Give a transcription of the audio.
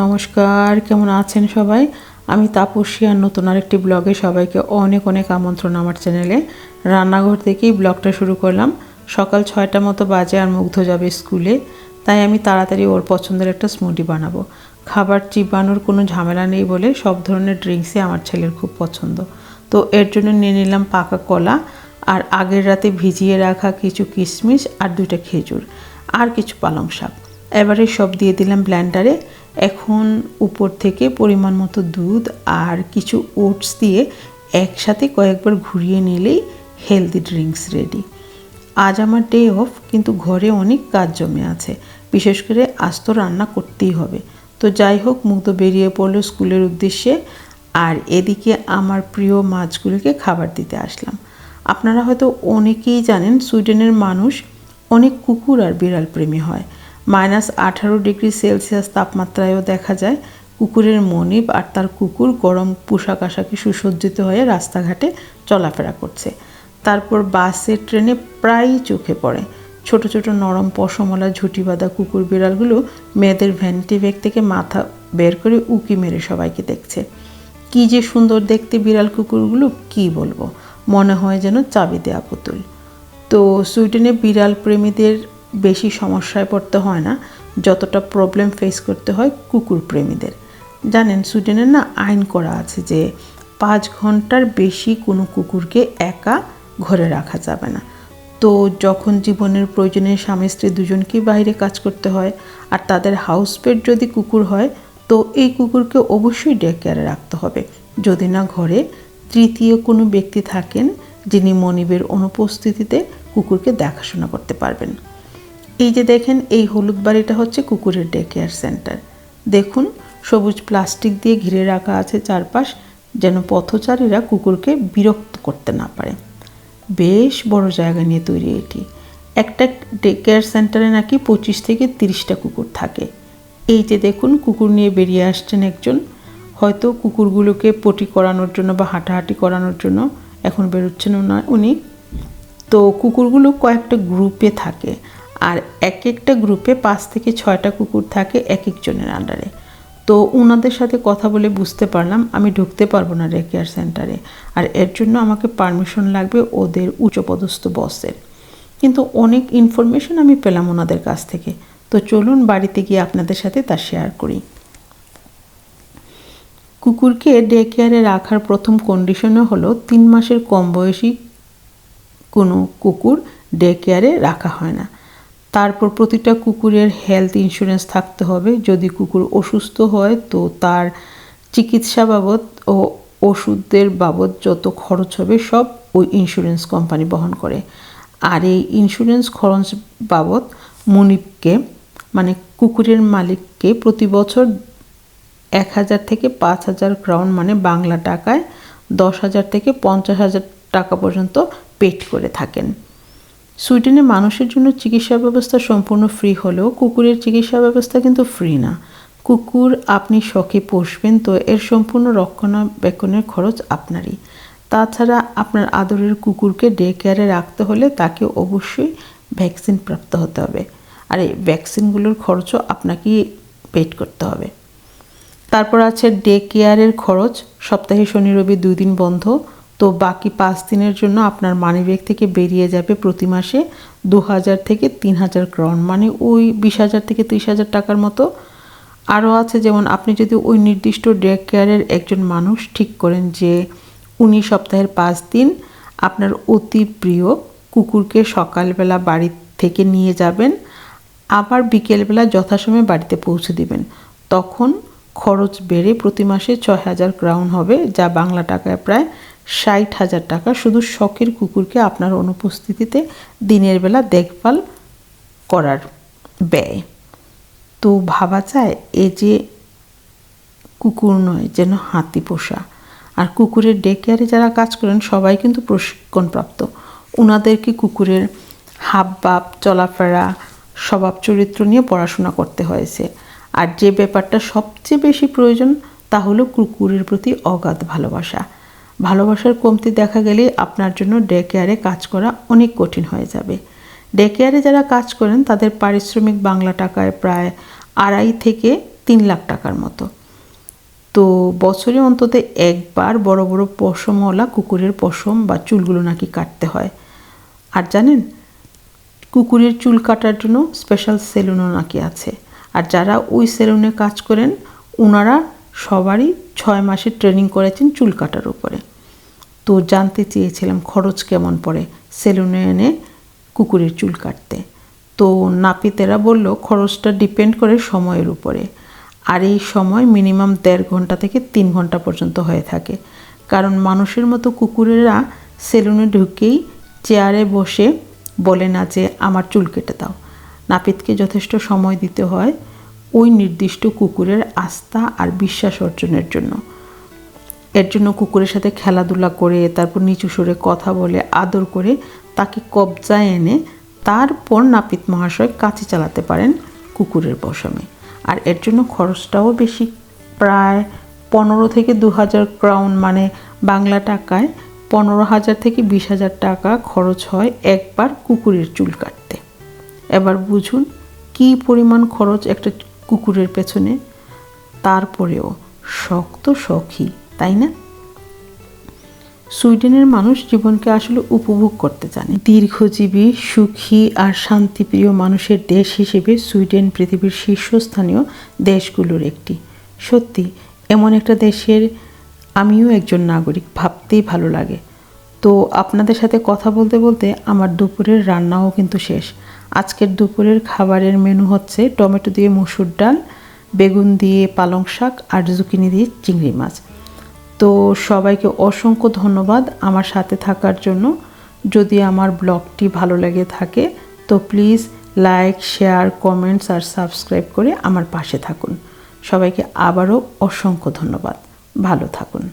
নমস্কার, কেমন আছেন সবাই? আমি তাপসী আর নতুন আরেকটি ব্লগে সবাইকে অনেক অনেক আমন্ত্রণ আমার চ্যানেলে। রান্নাঘর থেকেই ব্লগটা শুরু করলাম। সকাল ছয়টা মতো বাজে আর মুগ্ধ যাবে স্কুলে, তাই আমি তাড়াতাড়ি ওর পছন্দের একটা স্মুদি বানাবো। খাবার চিবানোর কোনো ঝামেলা নেই বলে সব ধরনের ড্রিঙ্কসই আমার ছেলের খুব পছন্দ। তো এর জন্য নিয়ে নিলাম পাকা কলা আর আগের রাতে ভিজিয়ে রাখা কিছু কিশমিশ আর দুইটা খেজুর আর কিছু পালং শাক। এবারে সব দিয়ে দিলাম ব্ল্যান্ডারে এখন উপর থেকে পরিমাণ মতো দুধ আর কিছু ওটস দিয়ে একসাথে কয়েকবার ঘুরিয়ে নিলেই হেলদি ড্রিঙ্কস রেডি আজ আমার ডে অফ কিন্তু ঘরে অনেক কাজ জমে আছে। বিশেষ করে আজ তো রান্না করতেই হবে। তো যাই হোক মুগ্ধ বেরিয়ে পড়ল স্কুলের উদ্দেশ্যে আর এদিকে আমার প্রিয় মাছগুলিকে খাবার দিতে আসলাম। আপনারা হয়তো অনেকেই জানেন, সুইডেনের মানুষ অনেক কুকুর আর বিড়াল প্রেমী হয়। মাইনাস আঠারো ডিগ্রি সেলসিয়াস তাপমাত্রায়ও দেখা যায়। কুকুরের মনিব আর তার কুকুর গরম পোশাক আশাকে সুসজ্জিত হয়ে রাস্তাঘাটে চলাফেরা করছে। তারপর বাসে, ট্রেনে প্রায়ই চোখে পড়ে। ছোট ছোট নরম পশমলা ঝুটি বাঁধা কুকুর বিড়ালগুলো মেয়েদের ভ্যানিটি ব্যাগ থেকে মাথা বের করে উকি মেরে সবাইকে দেখছে। কি যে সুন্দর দেখতে বিড়াল কুকুরগুলো, কি বলব? মনে হয় যেন চাবি দেয়া পুতুল। তো সুইডেনে বিড়াল প্রেমীদের বেশি সমস্যায় পড়তে হয় না। যতটা প্রবলেম ফেস করতে হয় কুকুর প্রেমীদের। জানেন সুইডেনের না আইন করা আছে যে পাঁচ ঘণ্টার বেশি কোনো কুকুরকে একা ঘরে রাখা যাবে না। তো যখন জীবনের প্রয়োজনে স্বামী, স্ত্রী দুজনকেই বাইরে কাজ করতে হয় আর তাদের হাউস পেট যদি কুকুর হয়, তো এই কুকুরকে অবশ্যই ডে কেয়ারে রাখতে হবে। যদি না ঘরে, তৃতীয় কোনো ব্যক্তি থাকেন যিনি মনিবের অনুপস্থিতিতে কুকুরকে দেখাশোনা করতে পারবেন। এই যে দেখেন, এই হলুদ বাড়িটা হচ্ছে কুকুরের ডে কেয়ার সেন্টার দেখুন, সবুজ প্লাস্টিক দিয়ে ঘিরে রাখা আছে চারপাশ, যেন পথচারীরা কুকুরকে বিরক্ত করতে না পারে। বেশ বড় জায়গা নিয়ে তৈরি এটি। একটা ডে কেয়ার সেন্টারে নাকি পঁচিশ থেকে তিরিশটা কুকুর থাকে। এই যে দেখুন, কুকুর নিয়ে বেরিয়ে আসছেন একজন। হয়তো কুকুরগুলোকে পটি করানোর জন্য বা হাঁটাহাঁটি করানোর জন্য এখন বেরোচ্ছেন উনি। তো কুকুরগুলো কয়েকটা গ্রুপে থাকে। আর এক একটা গ্রুপে পাঁচ থেকে ছয়টা কুকুর থাকে এক একজনের আন্ডারে তো ওনাদের সাথে কথা বলে বুঝতে পারলাম, আমি ঢুকতে পারব না রেকেয়ার সেন্টারে আর এর জন্য আমাকে পারমিশন লাগবে ওদের উচ্চপদস্থ বসের কিন্তু অনেক ইনফরমেশন আমি পেলাম ওনাদের কাছ থেকে। তো চলুন বাড়িতে গিয়ে আপনাদের সাথে তা শেয়ার করি। কুকুরকে ডে কেয়ারে রাখার প্রথম কন্ডিশনে হলো তিন মাসের কম বয়সী কোনো কুকুর ডে কেয়ারে রাখা হয় না। তারপর প্রতিটা কুকুরের হেলথ ইন্স্যুরেন্স থাকতে হবে। যদি কুকুর অসুস্থ হয়, তো তার চিকিৎসা বাবদ ও ওষুধের বাবদ যত খরচ হবে, সব ওই ইন্স্যুরেন্স কোম্পানি বহন করে। আর এই ইন্স্যুরেন্স খরচ বাবদ মুনিপকে মানে কুকুরের মালিককে প্রতি বছর এক হাজার থেকে পাঁচ হাজার ক্রাউন মানে বাংলা টাকায় দশ হাজার থেকে পঞ্চাশ হাজার টাকা পর্যন্ত পেট করে থাকেন। সুইডেনে মানুষের জন্য চিকিৎসা ব্যবস্থা সম্পূর্ণ ফ্রি হলেও কুকুরের চিকিৎসা ব্যবস্থা কিন্তু ফ্রি না। কুকুর, আপনি শখে পুষবেন, তো এর সম্পূর্ণ রক্ষণাবেক্ষণের খরচ আপনারই। তাছাড়া আপনার আদরের কুকুরকে ডে কেয়ারে রাখতে হলে তাকে অবশ্যই ভ্যাকসিন প্রাপ্ত হতে হবে। আর এই ভ্যাকসিনগুলোর খরচও আপনাকেই পেড করতে হবে। তারপর আছে ডে কেয়ারের খরচ। সপ্তাহে শনি, রবি দুই দিন বন্ধ। তো বাকি পাঁচ দিনের জন্য আপনার মানিব্যাগ থেকে বেরিয়ে যাবে প্রতি মাসে দু হাজার থেকে তিন হাজার ক্রাউন মানে ওই বিশ হাজার থেকে ত্রিশ হাজার টাকার মতো। আরও আছে যেমন আপনি যদি ওই নির্দিষ্ট ডে কেয়ারের একজন মানুষ ঠিক করেন যে উনি সপ্তাহের পাঁচ দিন আপনার অতি প্রিয় কুকুরকে সকালবেলা বাড়ি থেকে নিয়ে যাবেন, আবার বিকেলবেলা যথাসময়ে বাড়িতে পৌঁছে দিবেন। তখন খরচ বেড়ে প্রতি মাসে ছয় হাজার ক্রাউন হবে, যা বাংলা টাকায় প্রায় ষাট হাজার টাকা শুধু শখের কুকুরকে আপনার অনুপস্থিতিতে দিনের বেলা দেখভাল করার ব্যয়। তো ভাবা যায়, এ যে কুকুর নয়, যেন হাতি পোষা। আর কুকুরের ডে কেয়ারে যারা কাজ করেন, সবাই কিন্তু প্রশিক্ষণপ্রাপ্ত। ওনাদেরকে কুকুরের হাব ভাব চলাফেরা, স্বভাব চরিত্র নিয়ে পড়াশোনা করতে হয়েছে। আর যে ব্যাপারটা সবচেয়ে বেশি প্রয়োজন, তা হলো কুকুরের প্রতি অগাধ ভালোবাসা। ভালোবাসার কমতি দেখা গেলে আপনার জন্য ডে কেয়ারে কাজ করা অনেক কঠিন হয়ে যাবে। ডে কেয়ারে যারা কাজ করেন, তাদের পারিশ্রমিক বাংলা টাকায় প্রায় আড়াই থেকে তিন লাখ টাকার মতো। তো বছরে অন্তত একবার বড় বড় পশমওয়ালা কুকুরের পশম বা চুলগুলো নাকি কাটতে হয়। আর জানেন, কুকুরের চুল কাটার জন্য স্পেশাল সেলুনও নাকি আছে। আর যারা ওই সেলুনে কাজ করেন ওনারা সবারই ছয় মাসের ট্রেনিং করেছেন চুল কাটার উপরে। তো জানতে চেয়েছিলাম খরচ কেমন পড়ে সেলুনে এনে কুকুরের চুল কাটতে। তো নাপিতেরা বলল, খরচটা ডিপেন্ড করে সময়ের উপরে। আর এই সময় মিনিমাম দেড় ঘণ্টা থেকে তিন ঘণ্টা পর্যন্ত হয়ে থাকে। কারণ মানুষের মতো কুকুরেরা সেলুনে ঢুকেই চেয়ারে বসে বলে না যে, আমার চুল কেটে দাও। নাপিতকে যথেষ্ট সময় দিতে হয় ওই নির্দিষ্ট কুকুরের আস্থা আর বিশ্বাস অর্জনের জন্য। এর জন্য কুকুরের সাথে খেলাধুলা করে, তারপর নিচু সরে কথা বলে, আদর করে তাকে কবজায় এনে তারপর নাপিত মহাশয় কাছে চালাতে পারেন কুকুরের পশমে আর এর জন্য খরচটাও বেশি। প্রায় পনেরো থেকে দু হাজার ক্রাউন মানে বাংলা টাকায় পনেরো হাজার থেকে বিশ হাজার টাকা খরচ হয় একবার কুকুরের চুল কাটতে। এবার বুঝুন কী পরিমাণ খরচ একটা কুকুরের পেছনে। তারপরেও শক্ত সখী তাই না? সুইডেনের মানুষ জীবনকে আসলে উপভোগ করতে জানে। দীর্ঘজীবী, সুখী আর শান্তিপ্রিয় মানুষের দেশ হিসেবে সুইডেন পৃথিবীর শীর্ষস্থানীয় দেশগুলোর একটি। সত্যি, এমন একটা দেশের আমিও একজন নাগরিক, ভাবতেই ভালো লাগে। তো আপনাদের সাথে কথা বলতে বলতে আমার দুপুরের রান্নাও কিন্তু শেষ। আজকের দুপুরের খাবারের মেনু হচ্ছে টমেটো দিয়ে মসুর ডাল, বেগুন দিয়ে পালং শাক আর জুকিনি দিয়ে চিংড়ি মাছ। তো সবাইকে অসংখ্য ধন্যবাদ আমার সাথে থাকার জন্য। যদি আমার ব্লগটি ভালো লেগে থাকে, তো প্লিজ লাইক, শেয়ার, কমেন্টস আর সাবস্ক্রাইব করে আমার পাশে থাকুন। সবাইকে আবারও অসংখ্য ধন্যবাদ। ভালো থাকুন।